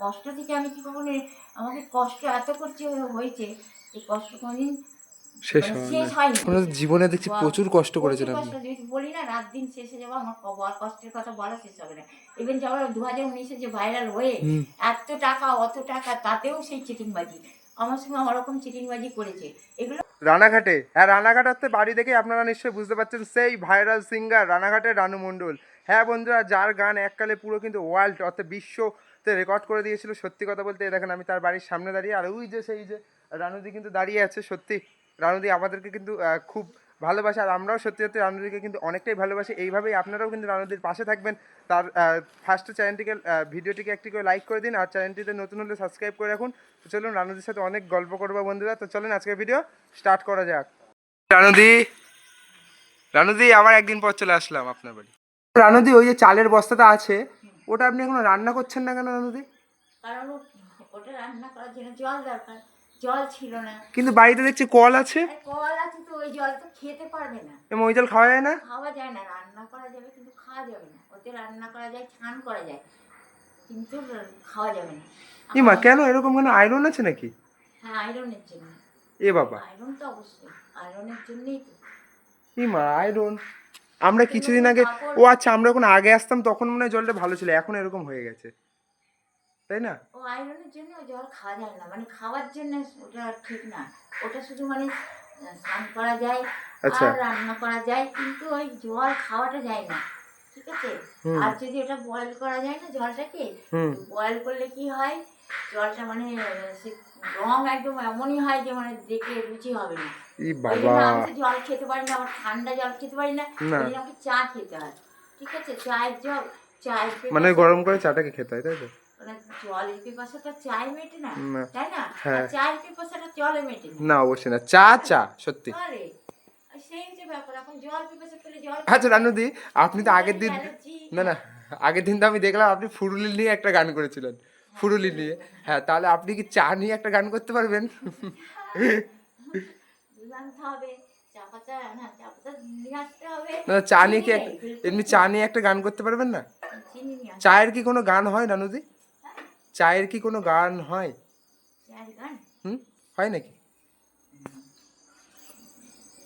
কষ্ট থেকে আমি কি কখনো আমাকে কষ্ট এত করছে হয়েছে এই কষ্ট কোনোদিন শেষ মানে হয় না হয়নি। জীবনে দেখছি প্রচুর কষ্ট করেছেন আপনি বলি না রাত দিন শেষে যাব আমার ক- কষ্টের কথা বলা শেষ হবে না। ইভেন যে আমরা দু হাজার উনিশে যে ভাইরাল হয়ে এত টাকা অত টাকা তাতেও সেই চিটিংবাজি। আমার সঙ্গে আমার রকম চিটিংবাজি করেছে। এগুলো রানাঘাটে। হ্যাঁ রানাঘাটাতে বাড়ি দেখে আপনারা নিশ্চয়ই বুঝতে পারছেন সেই ভাইরাল সিঙ্গার রানাঘাটের রানু মণ্ডল। হ্যাঁ বন্ধুরা যার গান এককালে পুরো কিন্তু ওয়ার্ল্ড অর্থাৎ বিশ্বতে রেকর্ড করে দিয়েছিল, সত্যি কথা বলতে দেখেন আমি তার বাড়ির সামনে দাঁড়িয়ে, আর ওই যে সেই যে রানুদি কিন্তু দাঁড়িয়ে আছে, সত্যি। রানুদি আমাদেরকে কিন্তু খুব ভালোবাসে, আর আমরাও সত্যি সত্যি রানুদিকে কিন্তু অনেকটাই ভালোবাসি। এইভাবেই আপনারাও কিন্তু রানুদির পাশে থাকবেন। তার ফার্স্টে চ্যানেলটিকে ভিডিওটিকে একটি করে লাইক করে দিন, আর চ্যানেলটিতে নতুন হলে সাবস্ক্রাইব করে রাখুন। তো চলুন, রানুদির সাথে অনেক গল্প করব, বন্ধুরা। তো চলুন, আজকের ভিডিও স্টার্ট করা যাক। রানুদি! রানুদি, আবার একদিন পর চলে আসলাম আপনার বাড়ি। রানুদি, ওই যে চালের বস্তাটা আছে ওটা আপনি এখনও রান্না করছেন না কেন রানুদি কারণ ওটা রান্না করার জন্য জল দরকার জল ছিল না। কিন্তু বাড়িতে দেখছি কল আছে। কল আছে তো ওই জল তো খেতে পারবে না। এবং ওই জল খাওয়া যায় না? খাওয়া যায় না রান্না করা যাবে কিন্তু খাওয়া যাবে না। ওতে রান্না করা যায় স্নান করা যায় কিন্তু খাওয়া যাবে না। ইমা কেন? এরকম কেন আয়রন আছে নাকি? হ্যাঁ আয়রনের জন্য। এ বাবা। আয়রন তো অবশ্যই আয়রনের জন্যই তো। ইমা আয়রন আমরা কিছুদিন আগে ও আচ্ছা আমরা যখন আগে আসতাম তখন মনে হয় জলটা ভালো ছিল এখন এরকম হয়ে গেছে। তাই না? ও আয়রনের জন্য জল খাওয়া যায় না মানে খাওয়ার জন্য ওটা ঠিক না। ওটা শুধু মানে স্নান করা যায় আচ্ছা। আর রান্না করা যায় কিন্তু ওই জল খাওয়াটা যায় না ঠিক আছে? আর যদি ওটা বয়েল করা যায় না জলটাকে বয়েল করলে কি হয়? জলটা মানে রং একদম এমনই হয় যে মানে দেখে রুচি হবে না। ই বাবা। আমি জল খেতে পারি না আবার ঠান্ডা জল খেতে পারি না। আমাকে চা খেতে হয়। ঠিক আছে? চায়ের জল চায়ের মানে গরম করে চাটাকে খেতে হয় তাই তো? মানে না হ্যাঁ। না। অবশ্যই না। চা চা সত্যি। আচ্ছা রানুদি আপনি তো আগের দিন না না আগের দিন তো আমি দেখলাম আপনি ফুরুলি নিয়ে একটা গান করেছিলেন। ফুরুলি নিয়ে। হ্যাঁ তাহলে আপনি কি চা নিয়ে একটা গান করতে পারবেন? হবে চা না চা নিয়ে কি এমনি চা নিয়ে একটা গান করতে পারবেন না? আসতে চায়ের কি কোনো গান হয় রানুদি চায়ের কি কোনো গান হয়? হুম? হয় নাকি?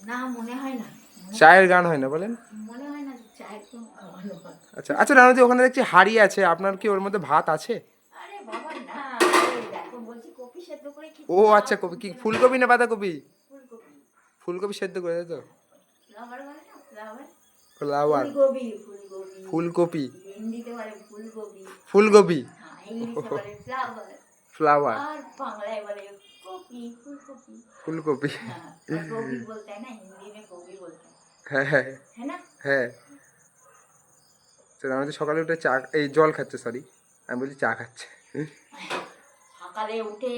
না মনে হয় না। চায়ের গান হয় না বলেন। হয় হয় আচ্ছা আচ্ছা রানুদি ওখানে দেখছি হাড়ি আছে। আপনার কি ওর মধ্যে ভাত আছে? দেখো বলছি কপি ও আচ্ছা কপি কি ফুলকপি না বাঁধাকপি? ফুলকপি সেদ্ধ করে তাই তো। ফ্লাওয়ার ফুলকপি ফুলকপি। ফ্লাওয়ার। ফুলকপি। হ্যাঁ হ্যাঁ হ্যাঁ। তো হ্যাঁ। সকালে উঠে চা এই জল খাচ্ছে সরি আমি বলছি চা খাচ্ছে। সকালে উঠে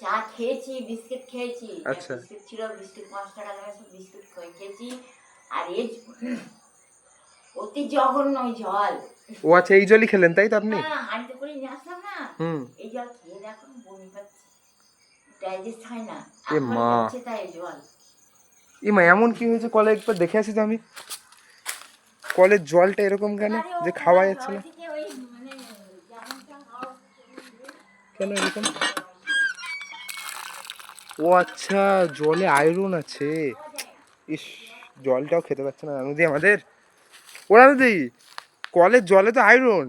চা খেয়েছি বিস্কিট খেয়েছি। আচ্ছা। বিস্কিট ছিল বিস্কিট পাঁচ টাকা দামে সব বিস্কিট খেয়েছি। আর এই অতি জঘন্য জল। ও আচ্ছা এই জলই খেলেন তাই তো আপনি? হাঁড়িতে করে নিয়ে আসলাম না। হুম। এই জল খেয়ে দেখো বমি পাচ্ছে। ডাইজেস্ট হয় না। এ মা। তাই জল। ইমা এমন কি হয়েছে? কলে একবার দেখে আসি তো আমি। কলের জলটা এরকম কেন যে খাওয়া যাচ্ছে না? মানে কেন এরকম? ও আচ্ছা জলে আয়রন আছে। ইস জলটাও খেতে পারছে না রানুদি আমাদের। ওরা দিদি কলের জলে তো আয়রন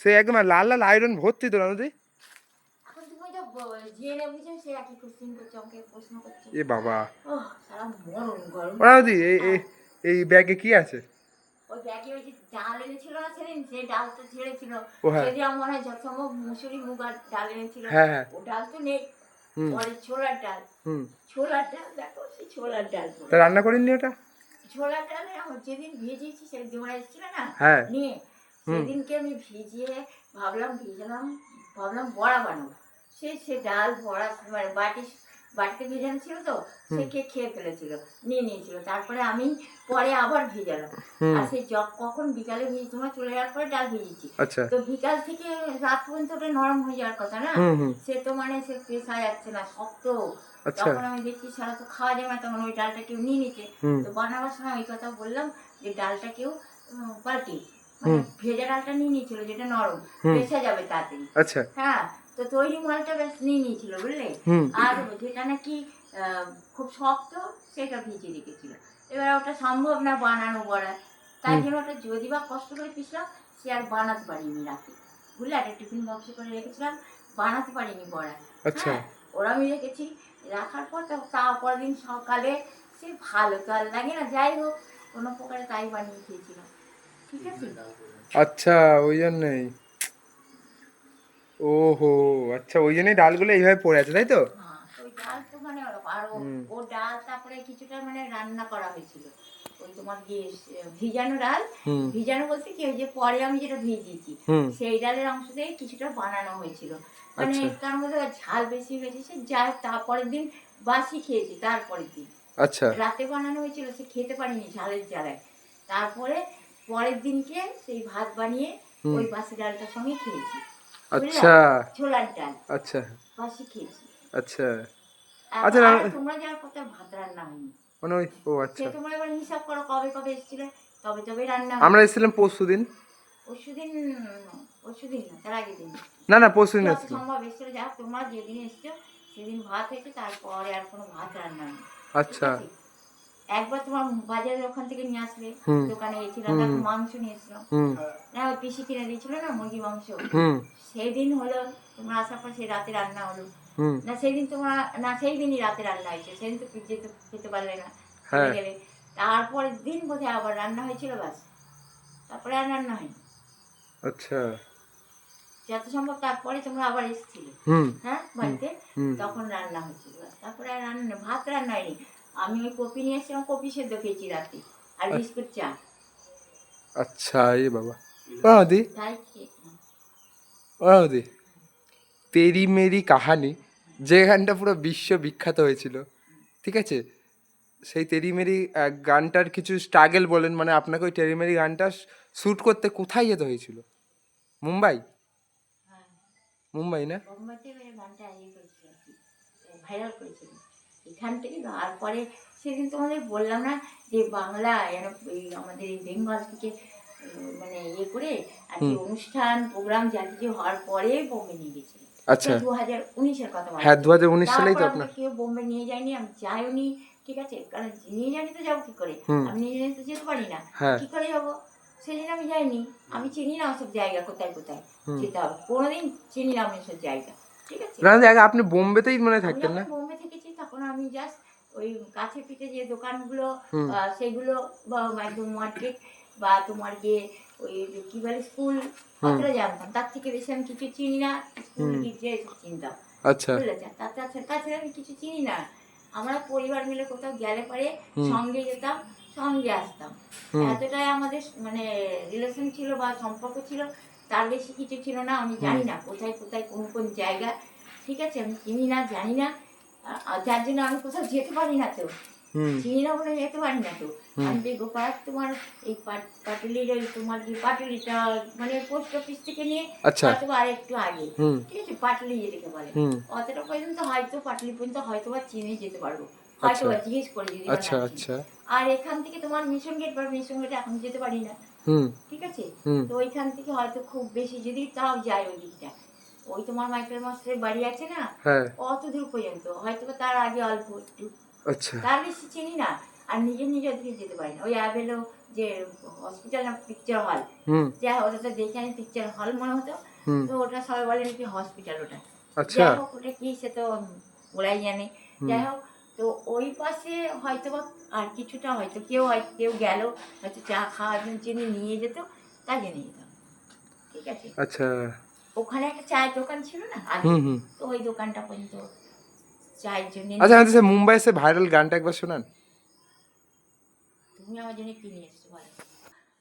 সে একদম লাল লাল আয়রন ভর্তি তো করছ এ বাবা। ওরা দিদি এই এই- এই ব্যাগে কি আছে? ওই ব্যাগে ওই যে ডাল এনেছিল না সেদিন সেই ডাল তো ছেড়েছিল ও হ্যাঁ। সেদিন আমার যত সম্ভব মুসুরি মুগ আর ডাল এনেছিল। হ্যাঁ, হ্যাঁ। ও ডাল তো নেই। পরে ছোলার ডাল। ছোলার ডাল দেখো সেই ছোলার ডাল তা রান্না করেননি ওটা? ছোলার ডাল যেদিন ভেজেছি সেদিন তোমরা এসেছিল না? হ্যাঁ। নিয়ে। সেদিনকে আমি ভিজিয়ে ভাবলাম ভিজালাম ভাবলাম বড়া বানাবো। সে সে ডাল বড়া মানে বাটি বাটিতে ভেজানো ছিল তো সে কে খেয়ে ফেলেছিল নিয়ে নিয়েছিল। তারপরে আমি পরে আবার ভেজালাম। আর সেই জব কখন বিকালে ভিজে তোমার চলে যাওয়ার পরে ডাল ভিজেছি আচ্ছা। তো বিকাল থেকে রাত পর্যন্ত ওটা নরম হয়ে যাওয়ার কথা না? সে তো মানে সে পেশা যাচ্ছে না শক্ত। আচ্ছা। তখন আমি দেখছি সারা তো খাওয়া যাবে না তখন ওই ডালটা কেউ নিয়ে নিচ্ছে তো বানাবার সময় ওই কথা বললাম যে ডালটা কেউ পাল্টে মানে ভেজা ডালটা নিয়ে নিয়েছিল যেটা নরম। পেশা যাবে তাড়াতাড়ি। আচ্ছা। হ্যাঁ তো তৈরি মালটা বেশ নিয়ে নিয়েছিল বুঝলে? আর যেটা নাকি খুব শক্ত সেটা ভিজিয়ে রেখেছিল। এবার ওটা সম্ভব না বানানো বড়া। তাই জন্য ওটা যদি বা কষ্ট করে পিসলাম সে আর বানাতে পারিনি রাতে। বুঝলে? একটা টিফিন বক্সে করে রেখেছিলাম বানাতে পারিনি বড়া। আচ্ছা। হ্যাঁ, ওরা আমি রেখেছি। রাখার পর তো তারপর দিন সকালে সে ভালো তো আর লাগে না। যাই হোক কোনো প্রকারে তাই বানিয়ে খেয়েছিলাম। ঠিক আছে? আচ্ছা ওই জন্যই। ওহো আচ্ছা ওই জন্যই ডালগুলো এইভাবে পড়ে আছে তাই তো? হ্যাঁ, ডাল তো মানে আর ও- ডাল তারপরে কিছুটা মানে রান্না করা হয়েছিল। ওই তোমার গিয়ে ভিজানো ডাল। ভিজানো বলতে কি ওই যে পরে আমি যেটা ভিজিয়েছি সেই ডালের অংশ থেকে কিছুটা বানানো হয়েছিল। মানে আচ্ছা। তার মধ্যে ঝাল বেশি হয়েছে যা তারপরের দিন বাসি খেয়েছি তারপরের দিন। আচ্ছা। রাতে বানানো হয়েছিল সে খেতে পারিনি ঝালের জ্বালায়। তারপরে পরের দিনকে সেই ভাত বানিয়ে ওই বাসি ডালটার সঙ্গে খেয়েছি। আচ্ছা। ছোলার ডাল। আচ্ছা। বাসি খেয়েছি। আচ্ছা। আচ্ছা, তোমরা যাওয়ার কথা ভাত রান্না হয়নি। মানে ওই ও আচ্ছা। তোমরা এবার হিসাব করো কবে কবে এসেছিলে তবে তবে রান্না আমরা এসেছিলাম পরশু দিন। পরশু দিন পরশু দিন না তার আগের দিন। না না পরশু দিন যত এসেছিলাম। সম্ভব এসেছিল যা তোমরা যেদিন এসছো সেদিন ভাত হয়েছে তারপরে আর কোনো ভাত রান্না হয়নি। আচ্ছা? একবার তোমার বাজারের ওখান থেকে নিয়ে আসলে দোকানে গেছিলাম তারপর মাংস নিয়ে এসছিলাম না ওই পিসি কিনে দিয়েছিল না মুরগি মাংস? হুম। সেই দিন হলো তোমরা আসার পর সেই রাতে রান্না হলো। না সেই দিন তোমরা না সেই দিনই রাতে রান্না হয়েছে সেদিন তো যেতে খেতে পারলে না হ্যাঁ। গেলে। তারপরের দিন বোধহয় আবার রান্না হয়েছিল বাস। তারপরে আর রান্না হয়নি। আচ্ছা। যত সম্ভব তারপরে তোমরা আবার এসেছিলে। হ্যাঁ বাড়িতে? তখন রান্না হয়েছিল তারপরে আর রান্না ভাত রান্না হয়নি। আমি ওই কপি নিয়ে এসেছিলাম কপি সেদ্ধ খেয়েছি রাতে। আর বিস্কুট চা। আচ্ছা এই বাবা। ও দি তাই খেয়ে- দি তেরি মেরি কাহানি যে গানটা পুরো বিশ্ব বিখ্যাত হয়েছিল। ঠিক আছে? সেই তেরি মেরি গানটার কিছু স্ট্রাগল বলেন মানে আপনাকে ওই তেরি মেরি গানটা শ্যুট করতে কোথায় যেতে হয়েছিল? মুম্বাই? হ্যাঁ। মুম্বাই না? এখান থেকে তারপরে সেদিন তোমাদের বললাম না যে বাংলা যেন এই আমাদের এই বেঙ্গল থেকে মানে ইয়ে করে আর কি অনুষ্ঠান প্রোগ্রাম যা কিছু হওয়ার পরে বোম্বে নিয়ে গেছিল। আচ্ছা। দু হাজার উনিশের কথা হ্যাঁ দু হাজার উনিশ সালেই তো আপনার। কেউ বোম্বে নিয়ে যায়নি আমি যাইওনি ঠিক আছে? কারণ নিয়ে যায়নি তো যাব কি করে? আমি নিয়ে যেতে যেতে পারি না। হ্যাঁ। কি করে যাব? সেদিন আমি যাইনি। আমি চিনি না ওসব জায়গা কোথায় কোথায়? যেতে হবে। কোনোদিন চিনি না আমি ওসব জায়গা ঠিক আছে? আপনি বোম্বেতেই মনে থাকতেন না? তখন আমি জাস্ট ওই কাছে পিঠে যে দোকানগুলো। সেগুলো বা একদম মার্কেট বা তোমার গিয়ে ওই কি বলে স্কুল অতটা জানতাম তার থেকে বেশি আমি কিছু চিনি না স্কুল হুম। গিয়ে চিনতাম। আচ্ছা। তার আমি কিছু চিনি না। আমরা পরিবার মিলে কোথাও গেলে পরে সঙ্গে যেতাম সঙ্গে আসতাম। এতটাই আমাদের মানে রিলেশন ছিল বা সম্পর্ক ছিল তার বেশি কিছু ছিল না আমি জানি না কোথায় কোথায় কোন কোন জায়গা। ঠিক আছে? আমি চিনি না জানি না। যার জন্য আমি কোথাও যেতে পারি না তো। চিনি না বলে যেতে পারি না তো। আমি গোপাল তোমার এই পাটুলির ওই তোমার কি পাটুলিটা মানে পোস্ট অফিস থেকে নিয়ে আচ্ছা। বা আরেকটু আগে। ঠিক আছে পাটুলি যেটাকে বলে। অতটা পর্যন্ত হয়তো পাটলি পর্যন্ত হয়তো বা চিনে যেতে পারব। হয়তো বা জিজ্ঞেস করে যদি আচ্ছা আচ্ছা। আর এখান থেকে তোমার মিশন গেট বা মিশন গেটে এখন যেতে পারি না। ঠিক আছে? তো ওইখান থেকে হয়তো খুব বেশি যদি তাও যায় ওই দিকটা। ওই তোমার মাইকেল মাস্টারের বাড়ি আছে না? হ্যাঁ। অত দূর পর্যন্ত। হয়তো তার আগে অল্প একটু। আচ্ছা। তার বেশি চিনি না। আর নিজে নিজে ওদিকে যেতে পারি না। ওই অ্যাভেলো যে হসপিটাল না পিকচার হল যা ওটা তো দেখে আমি পিকচার হল মনে হতো। তো ওটা সবাই বলে নাকি হসপিটাল ওটা। আচ্ছা। যাই হোক ওটা কি সে তো ওরাই জানে। যাই হোক তো ওই পাশে হয়তো বা আর কিছুটা হয়তো কেউ হয় কেউ গেল হয়তো চা খাওয়ার জন্য চিনি নিয়ে যেত তাই জন্য যেতাম ঠিক আছে? আচ্ছা। ওখানে একটা চায়ের দোকান ছিল না? আগে তো ওই দোকানটা পর্যন্ত চায়ের জন্য আচ্ছা আচ্ছা স্যার মুম্বাই এসে ভাইরাল গানটা একবার শোনান। তুমি আমার জন্য কিনে এসছো বলো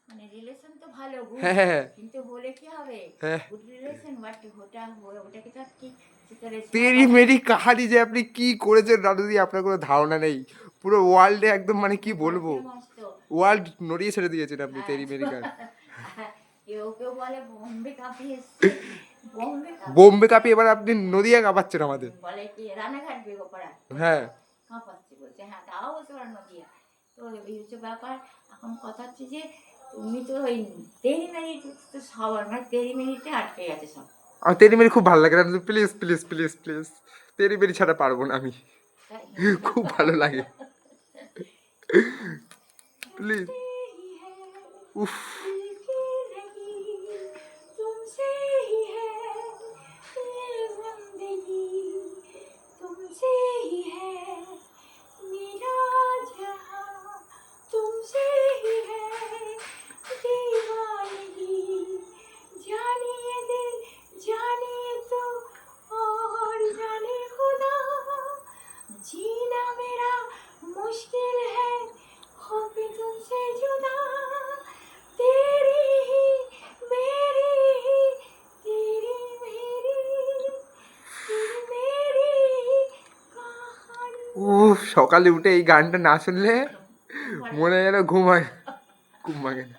মানে রিলেশন তো ভালো হ্যাঁ হ্যাঁ কিন্তু হলে কি হবে? হ্যাঁ। গুড রিলেশন বাট ওটা ওটাকে তো কি তেরি মেরি কাহানি যে আপনি কি করেছেন দাদুদি আপনার কোনো ধারণা নেই। পুরো ওয়ার্ল্ডে একদম মানে কি বলব? ওয়ার্ল্ড নড়িয়ে ছেড়ে দিয়েছেন আপনি তেরি মেরি গান। কেউ কেউ বলে বোম্বে কাঁপিয়ে বোম্বে কাঁপিয়ে কাপি এবার আপনি নদিয়া কাঁপাচ্ছেন আমাদের। বলে কি রানাঘাট বেগোপাড়া হ্যাঁ। কাঁপাচ্ছে বলছে হ্যাঁ তাও নদিয়া। তো এই হচ্ছে ব্যাপার। এখন কথা হচ্ছে যে তুমি তো ওই তেরি তো সবার মানে তেরি মিনিটে আটকে গেছে সব। আমার তেরি মেরি খুব ভালো লাগে প্লিজ প্লিজ প্লিজ প্লিজ তেরি মেরি ছাড়া পারব না আমি। খুব ভালো লাগে। প্লিজ উফ। সকালে উঠে এই গানটা না শুনলে মনে যেন ঘুমায় ঘুম ভাঙে না।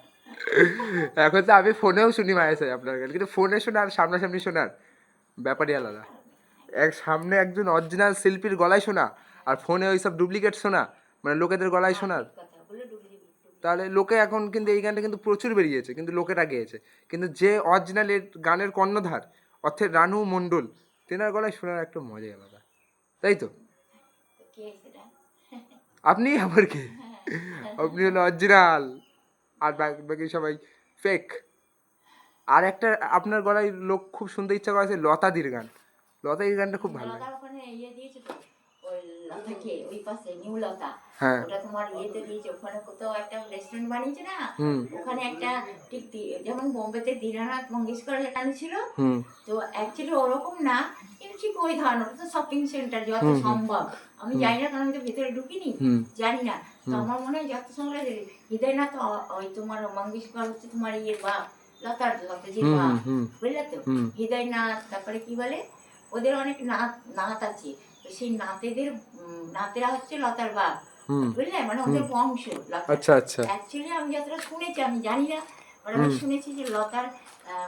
এখন তো আমি ফোনেও শুনি মায়ের সাথে আপনার গান, কিন্তু ফোনে শোনার, সামনাসামনি শোনার ব্যাপারই আলাদা। এক সামনে একজন অরিজিনাল শিল্পীর গলায় শোনা, আর ফোনে ওই সব ডুপ্লিকেট শোনা মানে লোকেদের গলায় শোনার। তাহলে লোকে এখন কিন্তু এই গানটা কিন্তু প্রচুর বেরিয়েছে, কিন্তু লোকেরা গেয়েছে। কিন্তু যে অরিজিনাল এর গানের কর্ণধার, অর্থে রানু মণ্ডল, তেনার গলায় শোনার একটা মজাই আলাদা। তাই তো? আপনি আবার কি? আপনি হলো অরিজিনাল। আর বাকি সবাই ফেক আর একটা আপনার গলায় লোক খুব শুনতে ইচ্ছা করেছে লতাদির গান। লতাদির গানটা খুব ভালো লাগে। ইয়ে দিয়েছে তো ওই পাশে নিউ লতা। হ্যাঁ। তোমার ইয়েতে দিয়েছে ওখানে কোথাও একটা রেস্টুরেন্ট বানিয়েছে না? হুম। ওখানে একটা ঠিক যেমন বোম্বেতে দীনানাথ গান ছিল। তো অ্যাকচুয়ালি ওরকম না কিন্তু ঠিক ওই ধরনের শপিং সেন্টার যত। সম্ভব। আমি জানি না কারণ আমি তো ভিতরে ঢুকিনি জানি না। তো আমার মনে হয় যত সম্ভব হৃদয়নাথ ও- ওই তোমার মঙ্গেশকর হচ্ছে তোমার ইয়ে বা লতার লতাজির বুঝলে তো? হুম। হৃদয়নাথ তারপরে কি বলে? ওদের অনেক নাত নাত আছে। তো সেই নাতেদের নাতেরা হচ্ছে লতার বাপ বুঝলে? মানে ওদের বংশ আচ্ছা আচ্ছা। অ্যাকচুয়ালি আমি যতটা শুনেছি আমি জানি না but আমি শুনেছি যে লতার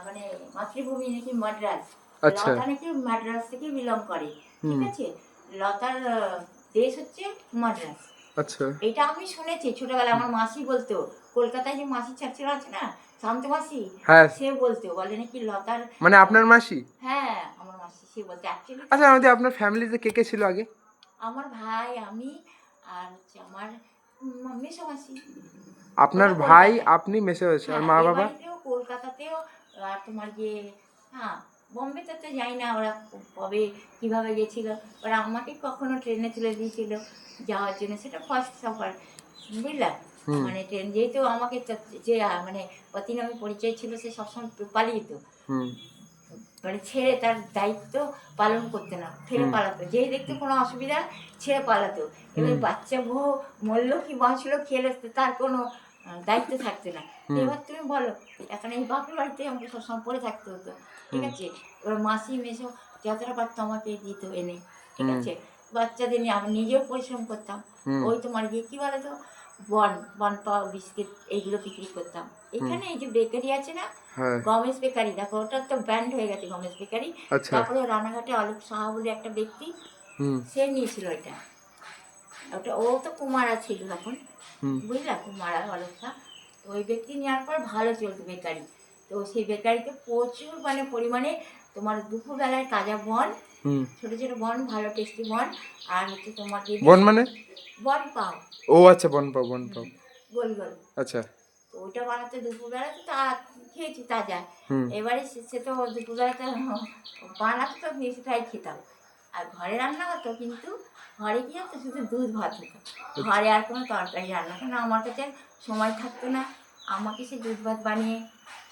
মানে মাতৃভূমি নাকি মাদ্রাস আচ্ছা। লতা নাকি মাদ্রাস থেকে বিলং করে ঠিক আছে? লতার দেশ হচ্ছে মাদ্রাস। আচ্ছা। এটা আমি শুনেছি ছোটবেলায় আমার মাসি বলতো কলকাতায় যে মাসি চাচিরা আছে না শান্ত মাসি? হ্যাঁ। সে বলতো বলে নাকি লতার মানে আপনার মাসি? হ্যাঁ আমার মাসি সে বলতো অ্যাকচুয়ালি আচ্ছা আমাদের আপনার ফ্যামিলিতে কে কে ছিল আগে? আমার ভাই আমি আর হচ্ছে আমার মেসো মাসি। আপনার ভাই আপনি মেসে হয়েছে আর হ্যাঁ, মা বাবা? কলকাতাতেও আর তোমার যে হ্যাঁ বোম্বেতে তো যাই না ওরা কবে কীভাবে গেছিল ওরা আমাকে কখনো ট্রেনে তুলে দিয়েছিল যাওয়ার জন্য সেটা ফার্স্ট সফর বুঝলা মানে ট্রেন যেহেতু আমাকে যে মানে মানে অতিনবী পরিচয় ছিল সে সবসময় পালিয়ে হুম। মানে ছেড়ে তার দায়িত্ব পালন করতে না ফেলে পালাতো। যেই দেখতো কোনো অসুবিধা ছেড়ে পালাতো। এবার বাচ্চা বউ মরলো কি বাঁচলো খেলে তার কোনো দায়িত্ব থাকতো না। এবার তুমি বলো এখন এই বাপের বাড়িতে আমাকে সবসময় পড়ে থাকতে হতো। ঠিক আছে? এবার মাসি মেসো যতটা পারতো আমাকে দিত এনে ঠিক আছে? বাচ্চাদের নিয়ে আমি নিজেও পরিশ্রম করতাম। ওই তোমার গিয়ে কি বন বন পাওয়া বিস্কিট এইগুলো বিক্রি করতাম। এখানে এই যে বেকারি আছে না? হ্যাঁ। গমেশ বেকারি। দেখো ওটা তো ব্যান্ড হয়ে গেছে গমেশ বেকারি। আচ্ছা। তারপরে রানাঘাটে অলোক সাহা বলে একটা ব্যক্তি সে নিয়েছিল এটা। ওটা ও তো কুমারা ছিল তখন। বুঝলা? কুমারা অলোক তো ওই ব্যক্তি নেওয়ার পর ভালো চলতো বেকারি। তো সেই বেকারিতে প্রচুর মানে পরিমাণে তোমার দুপুরবেলায় তাজা বন হুম। ছোটো ছোটো বন ভালো টেস্টি বন আর হচ্ছে তোমার বন মানে? বন পাও। ও আচ্ছা বন পাও বন পাও। গোল গোল। আচ্ছা। তো ওইটা বানাতে দুপুরবেলা তো তা খেয়েছি তাজা। এবারে সে- তো দুপুরবেলাতে বানাতো তো ফ্রাই খেতাম। আর ঘরে রান্না হতো কিন্তু ঘরে কি হতো? শুধু দুধ ভাত হতো। ঘরে আর কোনো তরকারি রান্না কারণ আমার কাছে সময় থাকতো না। আমাকে সে দুধ ভাত বানিয়ে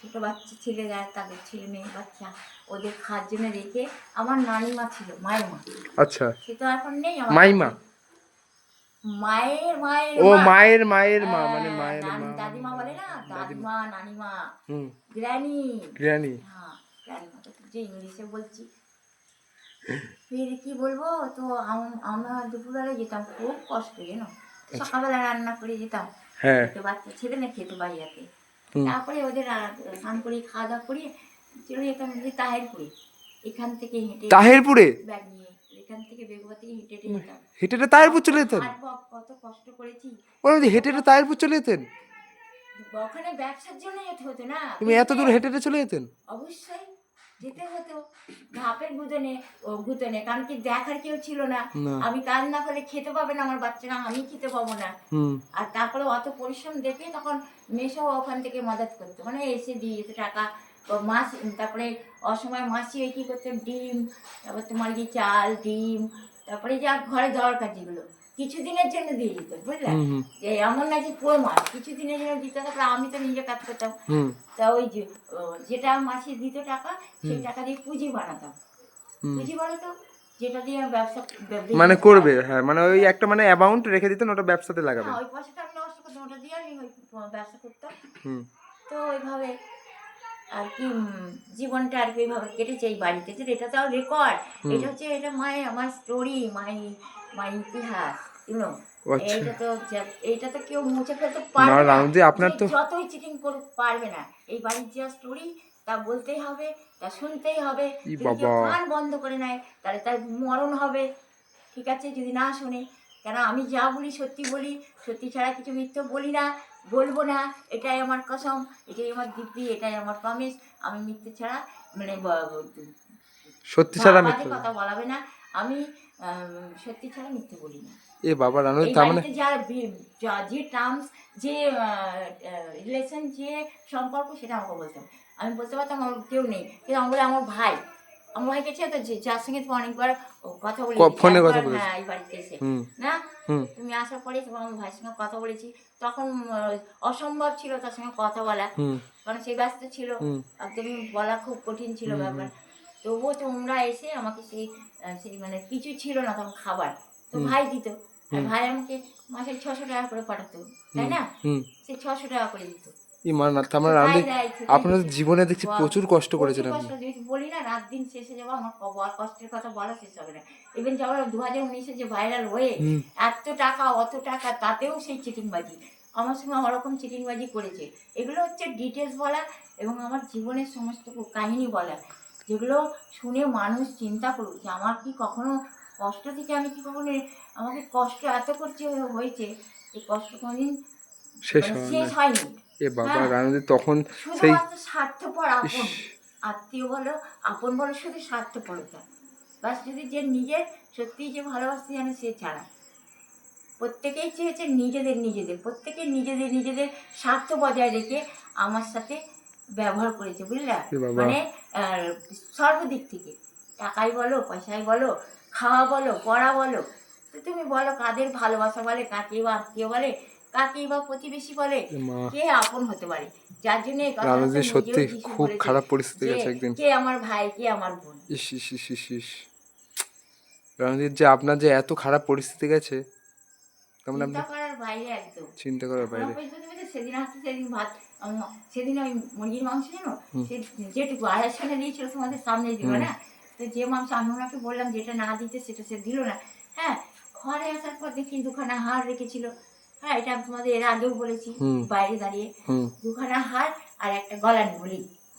ছোটো বাচ্চা ছেলে যায় তাদের ছেলে মেয়ে বাচ্চা ওদের খাওয়ার জন্য রেখে আমার নানিমা ছিল মায়ের মা। আচ্ছা। সে তো এখন নেই আমার মাইমা? মায়ের মায়ের ও মা। মায়ের মায়ের মা হ্যাঁ, মানে মায়ের মা দাদিমা বলে না দাদিমা। নানিমা। হুম। গ্র্যানি। গ্রানি হ্যাঁ যে ইংলিশে বলছি। ফের কি বলব তো আমরা দুপুরবেলা যেতাম খুব কষ্ট জানো? সকালবেলা রান্না করে যেতাম। হ্যাঁ। তো বাচ্চা ছেলে না খেতে হুম। তারপরে ওদের স্নান করে খাওয়া দাওয়া করে চলে যেতাম তাহেরপুরে। এখান থেকে হেঁটে তাহেরপুরে? ব্যাগ নিয়ে এখান থেকে বেগুয়া থেকে হেঁটে হেঁটে যেতাম। হেঁটে হেঁটে তাহেরপুর চলে যেতেন? কত কষ্ট করেছি। ওরা হেঁটে হেঁটে তাহেরপুর চলে যেতেন? ওখানে ব্যবসার জন্য যেতে হতো না। তুমি এত দূর হেঁটে হেঁটে চলে যেতেন? অবশ্যই যেতে হতো। ধাপের গুদনে ও গুদনে কারণ কি দেখার কেউ ছিল না। না। আমি কাজ না করলে খেতে পাবে না আমার বাচ্চারা আমি খেতে পাবো না। আর তারপরে অত পরিশ্রম দেখে তখন মেশো ওখান থেকে মদত করতো। মানে এসে দিয়ে যেত টাকা। মাছ তারপরে অসময় মাসি ওই কী করতো? ডিম তারপর তোমার কি চাল ডিম তারপরে যা ঘরে দরকার যেগুলো কিছুদিনের জন্য দিয়ে দিত বুঝলে? যে এমন না যে পুরো মাস কিছুদিনের জন্য দিত তারপরে আমি তো নিজে কাজ করতাম। তা ওই যে যেটা মাসে দিত টাকা সেই টাকা দিয়ে পুঁজি বানাতাম। পুঁজি বানাতো যেটা দিয়ে ব্যবসা মানে করবে হ্যাঁ মানে ওই একটা মানে অ্যামাউন্ট রেখে দিতেন ওটা ব্যবসাতে লাগাবেন। হ্যাঁ, ওই পয়সাটা ওটা দিয়ে আমি ওই ব্যবসা করতাম। তো ওইভাবে আর কি জীবনটা আর কি ওইভাবে কেটেছে এই বাড়িতে। যে এটা তো রেকর্ড এটা হচ্ছে এটা মাই আমার স্টোরি মাই মাই ইতিহাস ইউনো আচ্ছা। এইটা তো এইটা তো কেউ মুছে ফেলতে পারবে না, না আপনার তো- যতই চিটিং করুক পারবে না। এই বাড়ির যা স্টোরি তা বলতেই হবে তা শুনতেই হবে। যদি কান বন্ধ করে নেয় তাহলে তার মরণ হবে। ঠিক আছে? যদি না শোনে কেন আমি যা বলি সত্যি বলি সত্যি ছাড়া কিছু মিথ্যে বলি না বলব না এটাই আমার কসম এটাই আমার দিব্যি এটাই আমার প্রমিস আমি মিথ্যে ছাড়া মানে সত্যি ছাড়া মিথ্যে কথা বলাবে না আমি সত্যি ছাড়া মিথ্যে বলি না। এ বাবা রানু তার মানে যা- যে টার্মস যে রিলেশন যে সম্পর্ক সেটা আমাকে বলতে হবে। আমি বলতে পারতাম আমার কেউ নেই কিন্তু বলে আমার ভাই আমার ছিল তো যে যার সঙ্গে তুমি অনেকবার কথা বলে ফোনে কথা বলেছ? হ্যাঁ এই বাড়িতে এসে। না? তুমি আসার পরে আমার ভাইয়ের সঙ্গে কথা বলেছি। তখন অসম্ভব ছিল তার সঙ্গে কথা বলা। কারণ সেই ব্যস্ত ছিল। একদমই বলা খুব কঠিন ছিল ব্যাপার। তবুও তোমরা এসে আমাকে সেই সেই মানে কিছু ছিল না তখন খাবার। তো ভাই দিত। ভাই আমাকে মাসে ছশো টাকা করে পাঠাতো। তাই না? সে ছশো টাকা করে দিত। মা না মানে ঠিকই আপনার জীবনে দেখছি প্রচুর কষ্ট করেছেন আপনি। বলি না রাত দিন শেষে যাব আমার কষ্টের কথা বলা শেষ হবে না। ইভেন যখন দু হাজার উনিশে যে ভাইরাল হয়ে এত টাকা অত টাকা তাতেও সেই চিটিংবাজি। আমার সঙ্গে ওরকম চিটিংবাজি করেছে। এগুলো হচ্ছে ডিটেলস বলা এবং আমার জীবনের সমস্ত কাহিনী বলা। যেগুলো শুনে মানুষ চিন্তা করুক যে আমার কি কখনো কষ্ট থেকে আমি কি কখনো আমাকে কষ্ট এত করছে হয়েছে এই কষ্ট কোনোদিন শেষ মানে শেষ হয়নি। এ বাবা হ্যাঁ। রানুদি তখন সেই স্বার্থপর আপন। আত্মীয় বলো আপন বলো শুধু স্বার্থপরতা বাস যদি যে সত্যিই যে ভালোবাসতে জানে সে ছাড়া। প্রত্যেকেই চেয়েছে নিজেদের নিজেদের প্রত্যেকে নিজেদের নিজেদের স্বার্থ বজায় রেখে আমার সাথে ব্যবহার করেছে বুঝলা? মানে সর্বদিক থেকে। টাকাই বলো পয়সাই বলো খাওয়া বলো পড়া বলো। তো তুমি বলো কাদের ভালোবাসা বলে কাকে বা আত্মীয় বলে? বা প্রতিবেশী বলে কে আপন হতে পারে? যার জন্য সত্যি খুব খারাপ পরিস্থিতি গেছে একদিন। কে আমার ভাই কে আমার বোন। ইস ইস ইস ইস ইস। যে আপনার যে এত খারাপ পরিস্থিতি গেছে তেমন আপনি করার বাইরে একদম। চিন্তা করার বাইরে। সেদিন আসতে সেদিন ভাত সেদিন ওই মুরগির মাংস জানো? যেটুকু আড়াই সালে দিয়েছিল তোমাদের সামনে দিল না? তো যে মাংস আমি ওনাকে বললাম যেটা না দিতে সেটা সে দিল না। হ্যাঁ ঘরে আসার পর দেখি দুখানা হাড় রেখেছিল। হ্যাঁ এটা আমি তোমাদের এর আগেও বলেছি বাইরে দাঁড়িয়ে। দুখানা হাড় আর একটা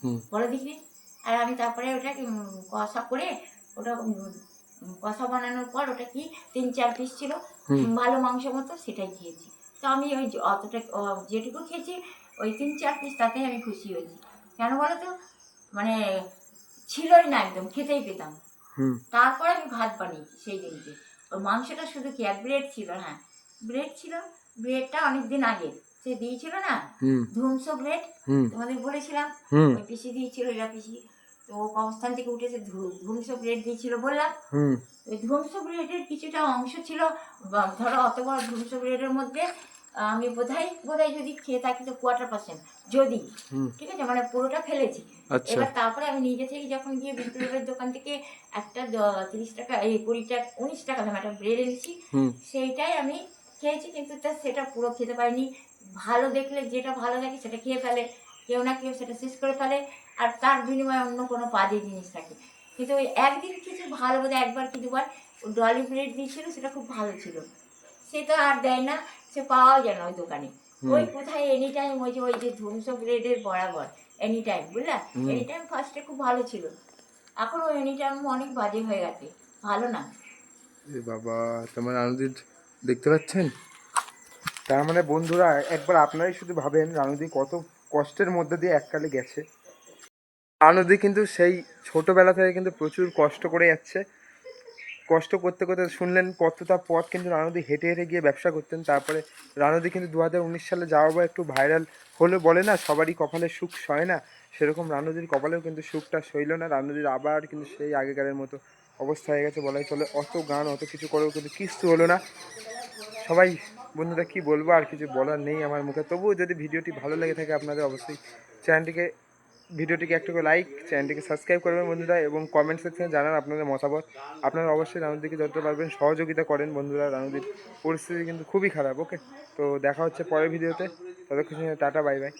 হুম। বলো দেখি আর আমি তারপরে ওটা কষা করে ওটা কষা বানানোর পর ওটা কি তিন চার পিস ছিল ভালো মাংস মতো সেটাই খেয়েছি। তো আমি ওই অতটা যেটুকু খেয়েছি ওই তিন চার পিস তাতেই আমি খুশি হয়েছি। কেন বলো তো মানে ছিলই না একদম খেতেই পেতাম। তারপরে আমি ভাত বানিয়েছি সেই দিনকে। ওই মাংসটা শুধু কি আর ব্রেড ছিল হ্যাঁ। ব্রেড ছিল ব্রেডটা অনেক দিন আগে। সে দিয়েছিল না? ধুমসো ব্রেড তোমাদের বলেছিলাম। ওই পিসি দিয়েছিল এরা পিসি। তো ও কবস্থান থেকে উঠেছে ধু- ধ্বংস ব্রেড দিয়েছিল বললাম। ওই ধ্বংস ব্রেডের কিছুটা অংশ ছিল ধরো অত বড় ধ্বংস ব্রেডের মধ্যে আমি বোধহয় বোধহয় যদি খেয়ে থাকি তো কোয়ার্টার পার্সেন্ট যদি। ঠিক আছে? মানে পুরোটা ফেলেছি। আচ্ছা। এবার তারপরে আমি নিজে থেকে যখন গিয়ে বিপ্লবের দোকান থেকে একটা তিরিশ টাকা এই কুড়ি টাকা উনিশ টাকা দাম একটা ব্রেড এনেছি সেইটাই আমি খেয়েছি কিন্তু তা সেটা পুরো খেতে পারিনি। ভালো দেখলে যেটা ভালো লাগে সেটা খেয়ে ফেলে। কেউ না কেউ সেটা শেষ করে ফেলে। আর তার বিনিময়ে অন্য কোনো বাজে জিনিস থাকে। কিন্তু ওই একদিন কিছু ভালো বোধ একবার কি দুবার ডলি ব্রেড দিয়েছিল সেটা খুব ভালো ছিল। সে তো আর দেয় না সে পাওয়াও যায় না ওই দোকানে। ওই কোথায় এনি টাইম ওই যে ওই যে ধ্বংস ব্রেডের বরাবর এনি টাইম বুঝলা এনি টাইম ফার্স্টে খুব ভালো ছিল। এখন ওই এনি টাইম অনেক বাজে হয়ে গেছে। ভালো না। এ বাবা তোমার আনন্দিত দেখতে পাচ্ছেন? তার মানে বন্ধুরা, একবার আপনারাই শুধু ভাবেন রানুদি কত কষ্টের মধ্যে দিয়ে এককালে গেছে। রানুদি কিন্তু সেই ছোটোবেলা থেকে কিন্তু প্রচুর কষ্ট করে যাচ্ছে। কষ্ট করতে করতে শুনলেন কতটা পথ কিন্তু রানুদি হেঁটে হেঁটে গিয়ে ব্যবসা করতেন। তারপরে রানুদি কিন্তু দু হাজার উনিশ সালে যাওয়া বা একটু ভাইরাল হলে, বলে না, সবারই কপালে সুখ সয় না। সেরকম রানুদির কপালেও কিন্তু সুখটা সইল না। রানুদির আবার কিন্তু সেই আগেকারের মতো অবস্থা হয়ে গেছে বলাই চলে। অত গান, অত কিছু করেও কিন্তু কিচ্ছু হলো না। সবাই বন্ধুরা কি বলব, আর কিছু বলার নেই আমার মুখে। তবুও যদি ভিডিওটি ভালো লেগে থাকে আপনাদের অবশ্যই চ্যানেলটিকে, ভিডিওটিকে একটু লাইক চ্যানেলটিকে সাবস্ক্রাইব করবেন বন্ধুরা, এবং কমেন্ট সেকশনে জানান আপনাদের মতামত। আপনারা অবশ্যই রানুদিকে যতটা পারবেন সহযোগিতা করেন বন্ধুরা, রানুদির পরিস্থিতি কিন্তু খুবই খারাপ ওকে তো দেখা হচ্ছে পরের ভিডিওতে, ততক্ষণ টাটা বাই বাই